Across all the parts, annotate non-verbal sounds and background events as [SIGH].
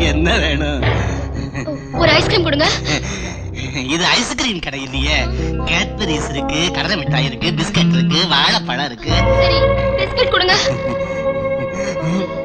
என்ன வேணும்? ஒரு ஐஸ்கிரீம் கொடுங்க. இது ஐஸ்கிரீம் கடை இல்லையே. கேட்பரிஸ் இருக்கு கடலை மிட்டாய் இருக்கு பிஸ்கட் இருக்கு வாழைப்பழம் இருக்கு. சரி பிஸ்கட் கொடுங்க. [LAUGHS]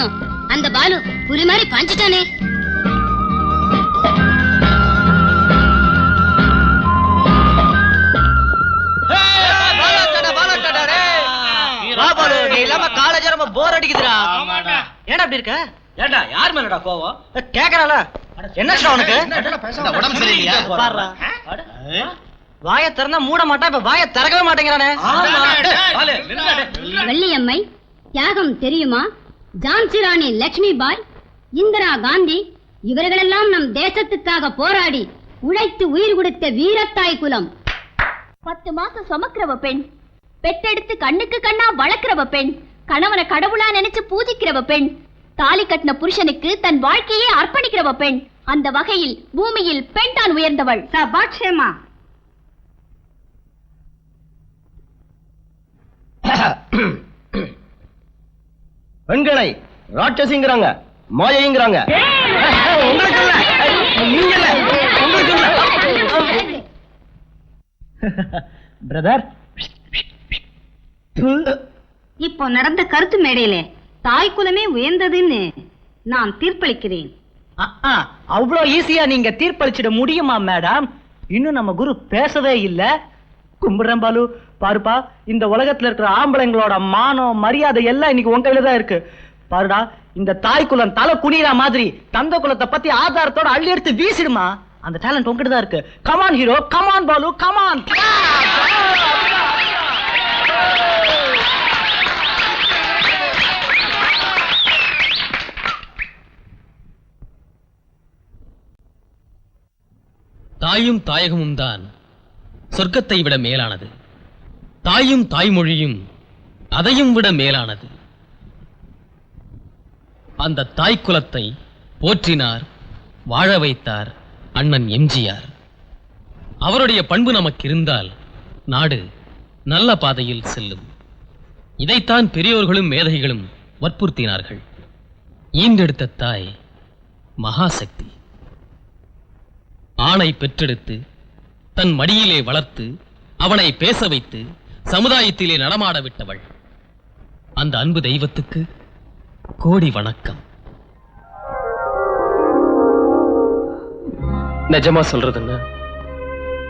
பிடிச்சதும் அந்த பாலு புலி மாதிரி பாஞ்சிட்டானே. நீ இல்லாம காலேஜ் ரொம்ப போர் அடிக்குதுடா. ஏன்டா அப்படி இருக்க? ஏண்டா யார் மேலடா கோவம்? கேக்குறால என்ன உனக்கு? இந்த உடம்பு சரியில்லையா? பாருடா. வாய திறந்தா மூட மாட்டான் இப்ப வாய திறக்கவே மாட்டேங்கிறானே. வெள்ளியம்மை தியாகம் தெரியுமா? ஜான்சி ராணி லட்சுமி பாய் இந்திரா காந்தி இவர்களெல்லாம் நம் தேசத்துக்காக போராடி உழைத்து உயிர் கொடுத்த வீரத்தாய் குலம். பத்து மாசம் சுமக்கிறவ பெண் பெத்தெடுத்து கண்ணுக்கு கண்ணா வளர்க்கிறவ பெண் கணவனை கடவுளா நினைச்சு பூஜிக்கிறவ பெண் தாலி கட்டின புருஷனுக்கு தன் வாழ்க்கையே அர்ப்பணிக்கிறவ பெண் அந்த வகையில் பூமியில் பெண் தான் உயர்ந்தவள். சபாட்சேமா [COUGHS] பெண்களை ராட்சசிங்கிறாங்க மாயைங்கிறாங்க. உங்களுக்கு இல்ல நீங்க இல்ல உங்களுக்கு இல்ல பிரதர் [LAUGHS] இப்போ நடந்த கருத்து மேடையிலே தாய் குலமே உயர்ந்ததுன்னு நான் தீர்ப்பளிக்கிறேன். அவ்வளவு ஈஸியா நீங்க தீர்ப்பளிச்சிட முடியுமா மேடம் இன்னும் நம்ம குரு பேசவே இல்ல. கும்பிடுறேன் பாலு. பாருப்பா இந்த உலகத்துல இருக்கிற ஆம்பளைங்களோட மானம் மரியாதை எல்லாம் இன்னைக்கு உன் கையில தான் இருக்கு. பாருடா இந்த தாய் குலம் தலை குனியா மாதிரி தந்த குலத்தை பத்தி ஆதாரத்தோட அள்ளி எடுத்து வீசிடுமா? அந்த டேலண்ட் உங்ககிட்ட தான் இருக்கு. Come on hero come on Balu. Come on தாயும் தாயகமும் தான். சொர்க்கத்தை விட மேலானது. தாயும் தாய்மொழியும் அதையும் விட மேலானது. அந்த தாய் குலத்தை போற்றினார் வாழ வைத்தார் அண்ணன் எம்ஜிஆர். அவருடைய பண்பு நமக்கு இருந்தால் நாடு நல்ல பாதையில் செல்லும். இதைத்தான் பெரியோர்களும் மேதைகளும் வற்புறுத்தினார்கள். ஈண்டெடுத்த தாய் மகாசக்தி. ஆணை பெற்றெடுத்து தன் மடியிலே வளர்த்து அவனை பேச வைத்து சமுதாயத்திலே நடமாட விட்டவள். அந்த அன்பு தெய்வத்துக்கு கோடி வணக்கம். நிஜமா சொல்றதுன்னா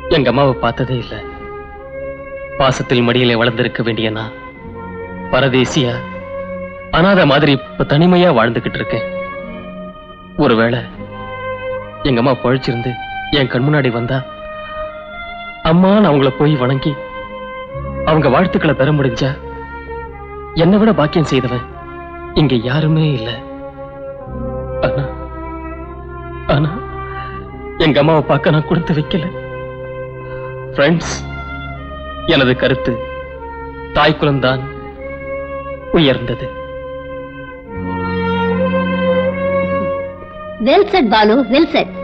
எங்க அம்மாவை பார்த்ததே இல்ல. பாசத்தில் மடியிலே வளர்ந்திருக்க வேண்டிய நான் பரதேசியா அனாதை மாதிரி இப்ப தனிமையா வாழ்ந்துகிட்டு இருக்கேன். ஒருவேளை எங்க அம்மா பழிச்சிருந்து என் கண் முன்னாடி வந்தா அம்மா நான் அவங்கள போய் வணங்கி அவங்க வாழ்த்துக்களை பெற முடிஞ்சா என்னை விட பாக்கியம் செய்தவன் இங்க யாருமே இல்ல. ஆனா ஆனா எங்க அம்மாவை பார்க்க நான் கொடுத்து வைக்கல. ஃப்ரெண்ட்ஸ் எனது கருத்து தாய் குலம்தான் உயர்ந்தது. Well set Balu well set